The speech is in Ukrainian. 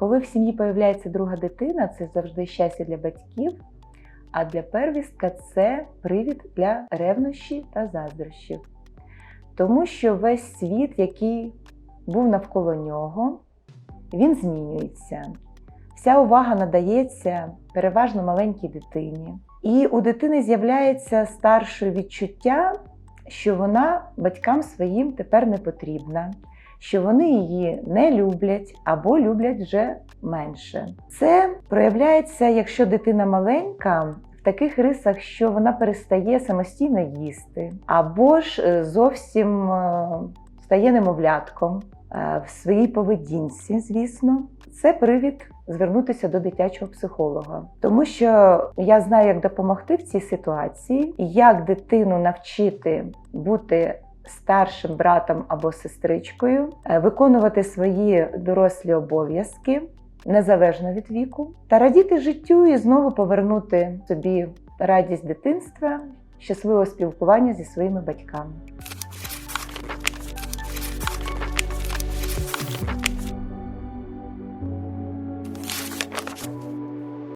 Коли в сім'ї появляється друга дитина, це завжди щастя для батьків. А для первістка це привід для ревнощі та заздрощів. Тому що весь світ, який був навколо нього, він змінюється. Вся увага надається переважно маленькій дитині. І у дитини з'являється старше відчуття, що вона батькам своїм тепер не потрібна, що вони її не люблять або люблять вже менше. Це проявляється, якщо дитина маленька, таких рисах, що вона перестає самостійно їсти, або ж е, зовсім е, стає немовлятком е, в своїй поведінці, звісно. Це привід звернутися до дитячого психолога, тому що я знаю, як допомогти в цій ситуації, як дитину навчити бути старшим братом або сестричкою, е, виконувати свої дорослі обов'язки незалежно від віку, та радіти життю і знову повернути собі радість дитинства, щасливого спілкування зі своїми батьками.